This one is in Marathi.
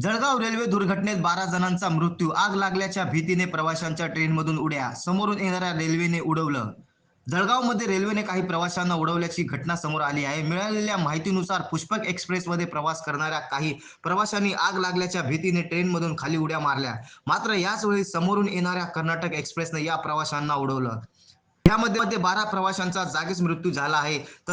जळगाव रेल्वे दुर्घटनेत बारा जणांचा मृत्यू. आग लागल्याच्या भीतीने प्रवाशांच्या ट्रेनमधून उड्या. समोरून येणाऱ्या रेल्वेने उडवलं. जळगावमध्ये रेल्वेने काही प्रवाशांना उडवल्याची घटना समोर आली आहे. मिळालेल्या माहितीनुसार पुष्पक एक्सप्रेसमध्ये प्रवास करणाऱ्या काही प्रवाशांनी आग लागल्याच्या भीतीने ट्रेनमधून खाली उड्या मारल्या. मात्र याच वेळी समोरून येणाऱ्या कर्नाटक एक्सप्रेसने या प्रवाशांना उडवलं. यामध्ये बारा प्रवाशांचा जागीच मृत्यू झाला आहे. तर